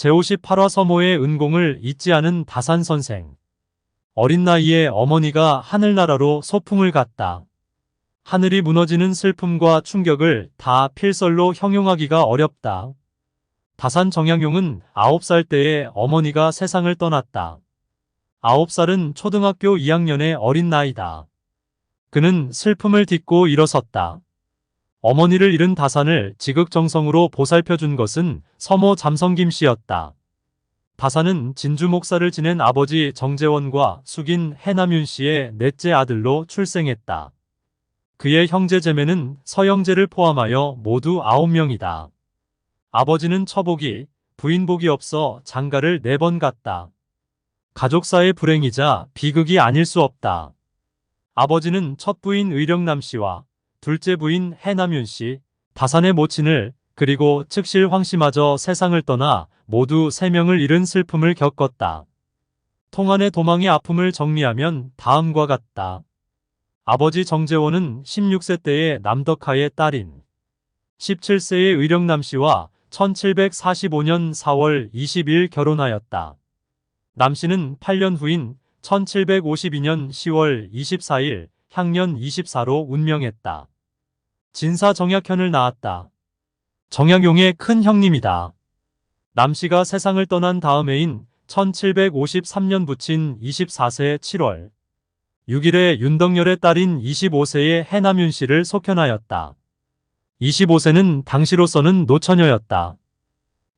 제58화 서모의 은공을 잊지 않은 다산 선생. 어린 나이에 어머니가 하늘나라로 소풍을 갔다. 하늘이 무너지는 슬픔과 충격을 다 필설로 형용하기가 어렵다. 다산 정양용은 9살 때에 어머니가 세상을 떠났다. 9살은 초등학교 2학년의 어린 나이다. 그는 슬픔을 딛고 일어섰다. 어머니를 잃은 다산을 지극정성으로 보살펴준 것은 서모 잠성김 씨였다. 다산은 진주 목사를 지낸 아버지 정재원과 숙인 해남윤 씨의 넷째 아들로 출생했다. 그의 형제 제매는 서영재를 포함하여 모두 9명이다. 아버지는 처복이, 부인복이 없어 장가를 네번 갔다. 가족사의 불행이자 비극이 아닐 수 없다. 아버지는 첫 부인 의령남 씨와 둘째 부인 해남윤 씨, 다산의 모친을 그리고 측실 황 씨마저 세상을 떠나 모두 세 명을 잃은 슬픔을 겪었다. 통안의 도망의 아픔을 정리하면 다음과 같다. 아버지 정재원은 16세 때의 남덕하의 딸인 17세의 의령남 씨와 1745년 4월 20일 결혼하였다. 남 씨는 8년 후인 1752년 10월 24일 향년 24로 운명했다. 진사 정약현을 낳았다. 정약용의 큰 형님이다. 남 씨가 세상을 떠난 다음 해인 1753년 부친 24세 7월 6일에 윤덕열의 딸인 25세의 해남윤 씨를 속현하였다. 25세는 당시로서는 노처녀였다.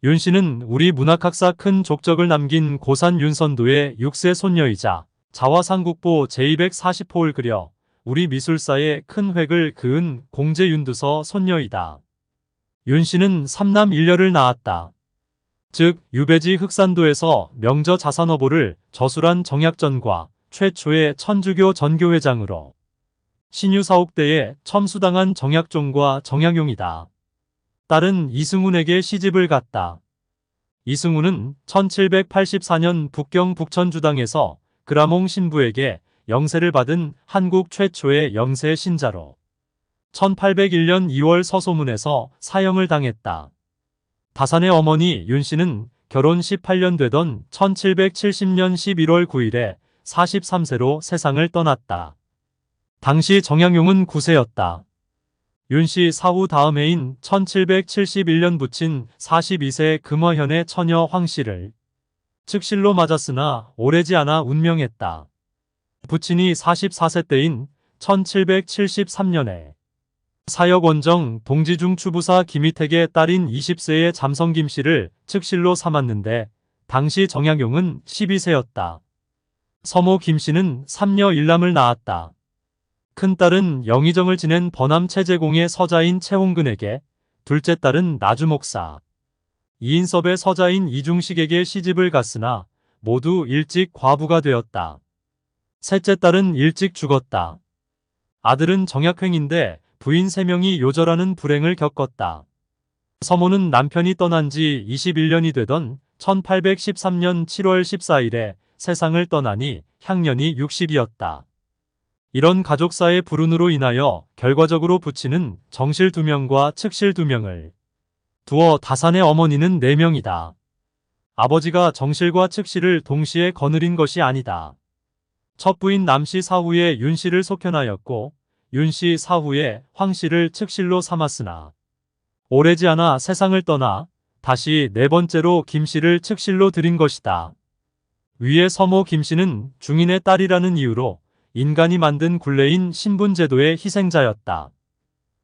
윤 씨는 우리 문학학사 큰 족적을 남긴 고산 윤선도의 6세 손녀이자 자화상국보 제240호를 그려 우리 미술사에 큰 획을 그은 공제윤두서 손녀이다. 윤 씨는 삼남 일녀를 낳았다. 즉 유배지 흑산도에서 명저 자산어보를 저술한 정약전과 최초의 천주교 전교회장으로 신유사옥 때에 첨수당한 정약종과 정약용이다. 딸은 이승훈에게 시집을 갔다. 이승훈은 1784년 북경 북천주당에서 그라몽 신부에게 영세를 받은 한국 최초의 영세 신자로 1801년 2월 서소문에서 사형을 당했다. 다산의 어머니 윤 씨는 결혼 18년 되던 1770년 11월 9일에 43세로 세상을 떠났다. 당시 정양용은 9세였다. 윤씨 사후 다음 해인 1771년 부친 42세 금화현의 처녀 황 씨를 측실로 맞았으나 오래지 않아 운명했다. 부친이 44세 때인 1773년에 사역원정 동지중 추부사 김희택의 딸인 20세의 잠성 김 씨를 측실로 삼았는데 당시 정약용은 12세였다. 서모 김 씨는 3녀 1남을 낳았다. 큰딸은 영의정을 지낸 번암 체제공의 서자인 최홍근에게, 둘째 딸은 나주목사, 이인섭의 서자인 이중식에게 시집을 갔으나 모두 일찍 과부가 되었다. 셋째 딸은 일찍 죽었다. 아들은 정약횡인데 부인 3명이 요절하는 불행을 겪었다. 서모는 남편이 떠난 지 21년이 되던 1813년 7월 14일에 세상을 떠나니 향년이 60이었다. 이런 가족사의 불운으로 인하여 결과적으로 부치는 정실 2명과 측실 2명을 두어 다산의 어머니는 4명이다. 아버지가 정실과 측실을 동시에 거느린 것이 아니다. 첫 부인 남씨 사후에 윤씨를 속현하였고 윤씨 사후에 황씨를 측실로 삼았으나 오래지 않아 세상을 떠나 다시 네 번째로 김씨를 측실로 들인 것이다. 위의 서모 김씨는 중인의 딸이라는 이유로 인간이 만든 굴레인 신분제도의 희생자였다.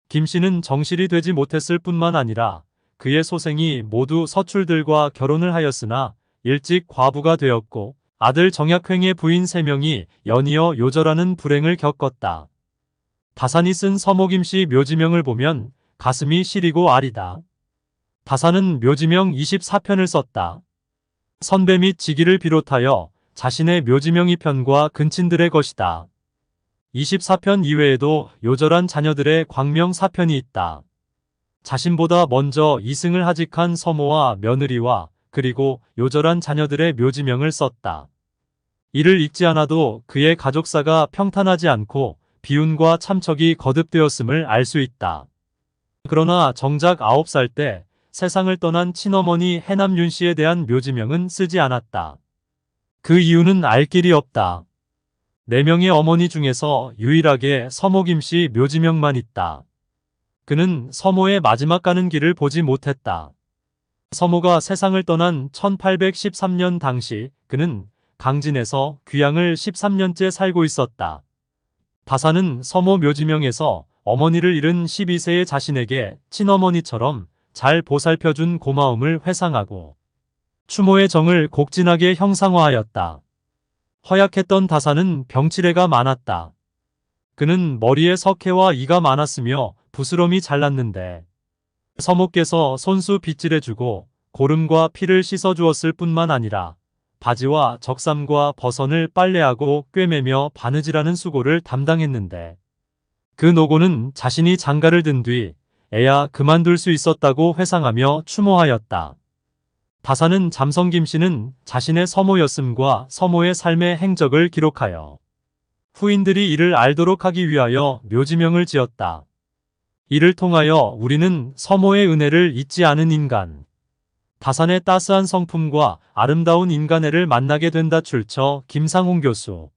김씨는 정실이 되지 못했을 뿐만 아니라 그의 소생이 모두 서출들과 결혼을 하였으나 일찍 과부가 되었고 아들 정약횡의 부인 3명이 연이어 요절하는 불행을 겪었다. 다산이 쓴 서모김씨 묘지명을 보면 가슴이 시리고 아리다. 다산은 묘지명 24편을 썼다. 선배 및 직위를 비롯하여 자신의 묘지명 2편과 근친들의 것이다. 24편 이외에도 요절한 자녀들의 광명 4편이 있다. 자신보다 먼저 이승을 하직한 서모와 며느리와 그리고 요절한 자녀들의 묘지명을 썼다. 이를 읽지 않아도 그의 가족사가 평탄하지 않고 비운과 참척이 거듭되었음을 알 수 있다. 그러나 정작 9살 때 세상을 떠난 친어머니 해남윤 씨에 대한 묘지명은 쓰지 않았다. 그 이유는 알 길이 없다. 네 명의 어머니 중에서 유일하게 서모 김 씨 묘지명만 있다. 그는 서모의 마지막 가는 길을 보지 못했다. 서모가 세상을 떠난 1813년 당시 그는 강진에서 귀양을 13년째 살고 있었다. 다사는 서모 묘지명에서 어머니를 잃은 12세의 자신에게 친어머니처럼 잘 보살펴준 고마움을 회상하고 추모의 정을 곡진하게 형상화하였다. 허약했던 다사는 병치레가 많았다. 그는 머리에 석회와 이가 많았으며 부스럼이 잘났는데 서모께서 손수 빗질해주고 고름과 피를 씻어주었을 뿐만 아니라 바지와 적삼과 버선을 빨래하고 꿰매며 바느질하는 수고를 담당했는데 그 노고는 자신이 장가를 든 뒤 애야 그만둘 수 있었다고 회상하며 추모하였다. 다사는 잠성 김 씨는 자신의 서모였음과 서모의 삶의 행적을 기록하여 후인들이 이를 알도록 하기 위하여 묘지명을 지었다. 이를 통하여 우리는 서모의 은혜를 잊지 않은 인간, 다산의 따스한 성품과 아름다운 인간애를 만나게 된다 출처 김상홍 교수